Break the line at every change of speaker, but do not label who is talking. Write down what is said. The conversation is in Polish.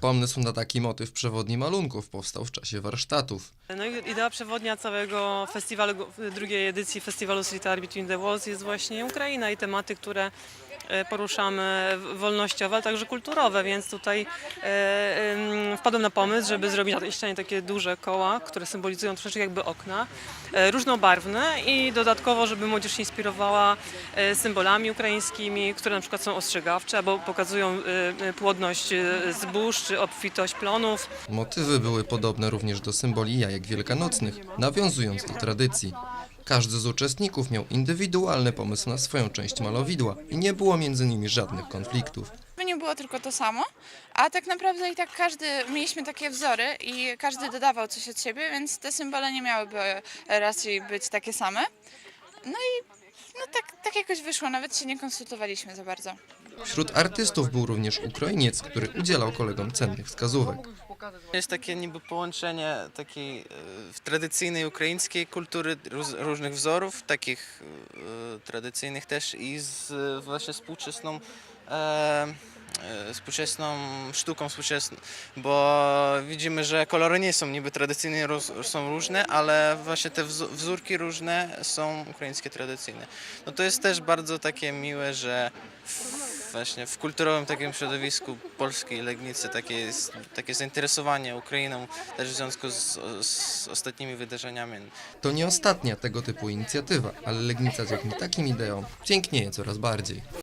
Pomysł na taki motyw przewodni malunków powstał w czasie warsztatów.
No i idea przewodnia całego festiwalu, drugiej edycji festiwalu Art Between the Walls jest właśnie Ukraina i tematy, które poruszamy wolnościowe, ale także kulturowe, więc tutaj e, em, wpadłem na pomysł, żeby zrobić na tej ścianie takie duże koła, które symbolizują troszeczkę jakby okna, e, różnobarwne i dodatkowo, żeby młodzież się inspirowała e, symbolami ukraińskimi, które na przykład są ostrzegawcze albo pokazują e, e, płodność e, zbóż czy obfitość plonów.
Motywy były podobne również do symboli jajek wielkanocnych, nawiązując do tradycji. Każdy z uczestników miał indywidualny pomysł na swoją część malowidła i nie było między nimi żadnych konfliktów.
nie było tylko to samo, a tak naprawdę i tak każdy, mieliśmy takie wzory i każdy dodawał coś od siebie, więc te symbole nie miałyby raczej być takie same. No i no tak, tak jakoś wyszło, nawet się nie konsultowaliśmy za bardzo.
Wśród artystów był również Ukrainiec, który udzielał kolegom cennych wskazówek.
Jest takie niby połączenie takiej e, tradycyjnej ukraińskiej kultury, róz, różnych wzorów, takich e, tradycyjnych też i z właśnie współczesną e, e, współczesną sztuką współczesną, bo widzimy, że kolory nie są niby tradycyjne, roz, są różne, ale właśnie te wz- wzórki różne są ukraińskie tradycyjne. No to jest też bardzo takie miłe, że właśnie w kulturowym takim środowisku polskiej Legnicy takie jest takie zainteresowanie Ukrainą też w związku z, z ostatnimi wydarzeniami.
To nie ostatnia tego typu inicjatywa, ale Legnica dzięki takim ideom pięknieje coraz bardziej.